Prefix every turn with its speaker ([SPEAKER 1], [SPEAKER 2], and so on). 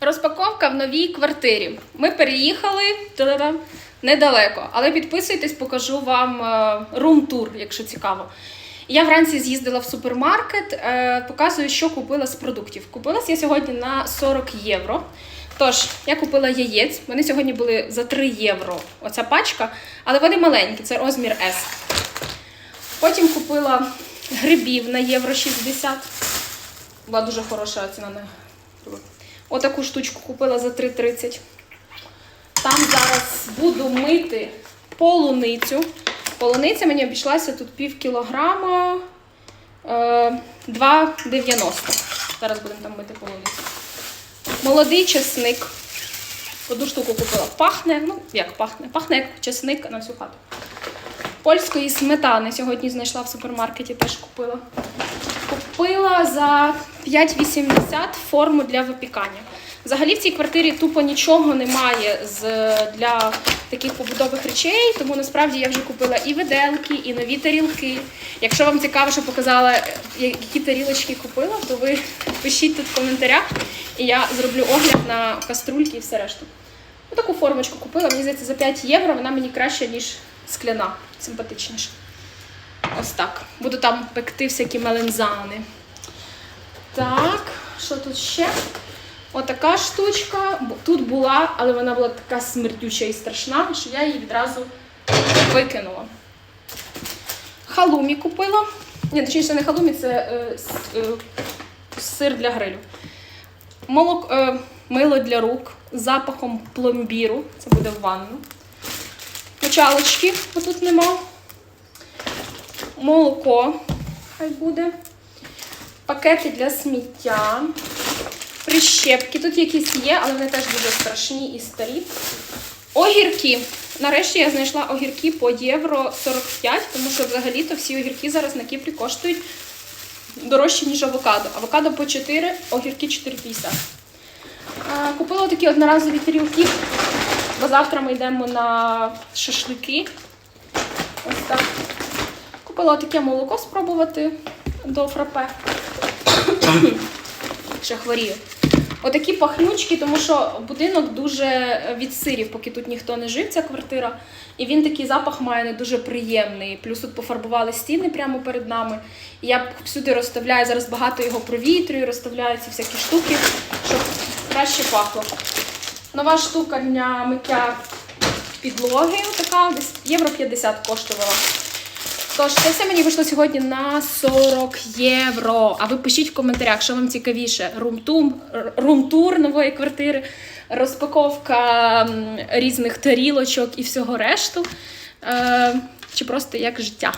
[SPEAKER 1] Розпаковка в новій квартирі. Ми переїхали недалеко, але підписуйтесь, покажу вам рум-тур, якщо цікаво. Я вранці з'їздила в супермаркет, е, показую, що купила з продуктів. Купилась я сьогодні на 40 євро. Тож, я купила яєць. Вони сьогодні були за 3 євро. Оця пачка, але вони маленькі, це розмір S. Потім купила грибів на євро 60. Була дуже хороша ціна на гриби. Отаку штучку купила за 3,30. Там зараз буду мити полуницю. Полуниця мені обійшлася тут пів кілограма е, 2,90. Зараз будемо там мити полуницю. Молодий чесник. Одну штуку купила. Пахне, ну як пахне? Пахне як чесник на всю хату. Польської сметани сьогодні знайшла в супермаркеті, теж купила. Купила за 5,80 форму для випікання. Взагалі в цій квартирі тупо нічого немає з, для таких побутових речей, тому насправді я вже купила і виделки, і нові тарілки. Якщо вам цікаво, що показала, які тарілочки купила, то ви пишіть тут в коментарях, і я зроблю огляд на каструльки і все решту. Таку формочку купила, мені здається, за 5 євро вона мені краща, ніж скляна, симпатичніша. Ось так. Буду там пекти всякі мелензани. Так, що тут ще? Отака штучка. Тут була, але вона була така смердюча і страшна, що я її відразу викинула. Халумі купила. Ні, точніше, не халумі, це е, е, сир для грилю. Молок, е, мило для рук з запахом пломбіру. Це буде в ванну. Мочалочки, бо тут нема. Молоко хай буде. Пакети для сміття. Прищепки. Тут якісь є, але вони теж дуже страшні і старі. Огірки. Нарешті я знайшла огірки по євро 45, тому що взагалі-то всі огірки зараз на Кіпрі коштують дорожче, ніж авокадо. Авокадо по 4, огірки 4,50. Купила такі одноразові тарілки, бо завтра ми йдемо на шашлики. Купила таке молоко спробувати до фрапе. Ще хворію. Отакі пахнючки, тому що будинок дуже від сирів, поки тут ніхто не жив, ця квартира. І він такий запах має не дуже приємний. Плюс тут пофарбували стіни прямо перед нами. І я всюди розставляю, зараз багато його провітрюю, розставляю ці всякі штуки, щоб краще пахло. Нова штука для миття підлоги, така, десь євро 50 коштувала. Тож, це все мені вийшло сьогодні на 40 євро. А ви пишіть в коментарях, що вам цікавіше: румтум, румтур нової квартири, розпаковка різних тарілочок і всього решту. Е, чи просто як життя.